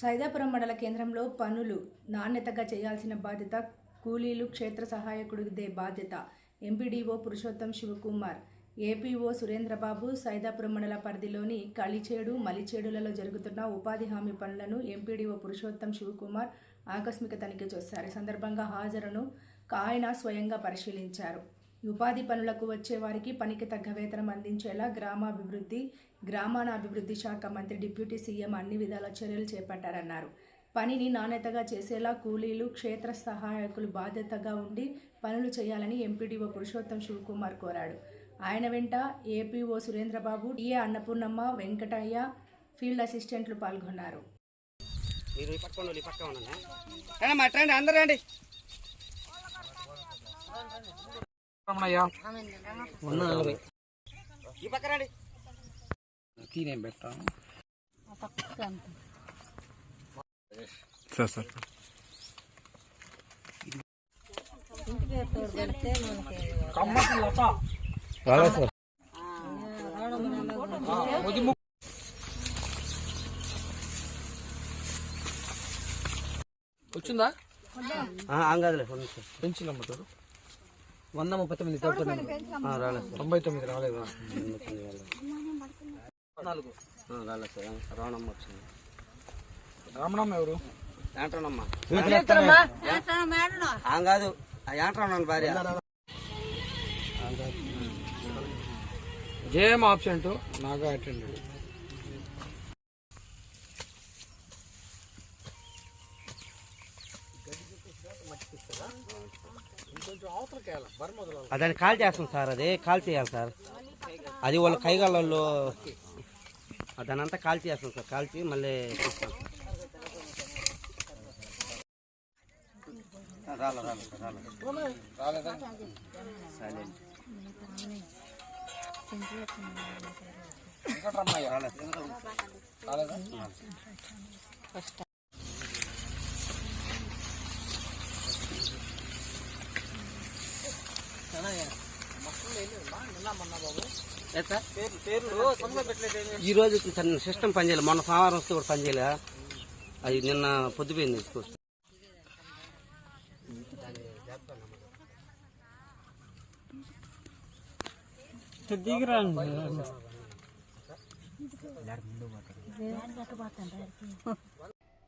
సైదాపురం మండల కేంద్రంలో పనులు నాణ్యతగా చేయాల్సిన బాధ్యత కూలీలు క్షేత్ర సహాయకుడిదే బాధ్యత. ఎంపీడీఓ పురుషోత్తం శివకుమార్ ఏపీఓ సురేంద్రబాబు సైదాపురం మండల పరిధిలోని కలిచేడు మలిచేడులలో జరుగుతున్న ఉపాధి హామీ పనులను ఎంపీడీఓ పురుషోత్తం శివకుమార్ ఆకస్మిక తనిఖీ చేశారు. సందర్భంగా హాజరును ఆయన స్వయంగా పరిశీలించారు. ఉపాధి పనులకు వచ్చే వారికి పనికి తగ్గ వేతనం అందించేలా గ్రామాభివృద్ధి గ్రామానాభివృద్ధి శాఖ మంత్రి డిప్యూటీ సీఎం అన్ని విధాల చర్యలు చేపట్టారన్నారు. పనిని నాణ్యతగా చేసేలా కూలీలు క్షేత్ర సహాయకులు బాధ్యతగా ఉండి పనులు చేయాలని ఎంపీడీఓ పురుషోత్తం శివకుమార్ కోరాడు. ఆయన వెంట APO Surendrababu EA Annapurnamma Venkataiah field అసిస్టెంట్లు పాల్గొన్నారు. తీనేం పెట్టాను. Sir sir. ఉదిము వచ్చిందా? అంగదులే ఫోన్ చేయి. వంద ముప్పై తొమ్మిది. తొంభై తొమ్మిది రాలేదా. నాలుగు సార్. రావణమ్మ వచ్చింది. రమణమ్మ ఎవరు? కాదు. భార్య. జేఎం ఆప్షెంట్ నాగా అటెండెడ్ అదాన్ని కాల్ చేస్తాం సార్ అది కాల్ చేయాలి సార్. అది వాళ్ళ కైగాళ్ళల్లో దాని అంతా కాల్ చేస్తాం సార్ కాల్చి మళ్ళీ తీస్తాం రాలే రాలే సార్ రాలే. సైలెంట్ వెంకటరమణయ్య. రాలే రాలేదా ఏ సార్ ఈ రోజు సిస్టమ్ పనిచేయలేదు మొన్న సోమవారం వస్తే కూడా పనిచేయలే అది నిన్న పొద్దుపోయింది చూస్తే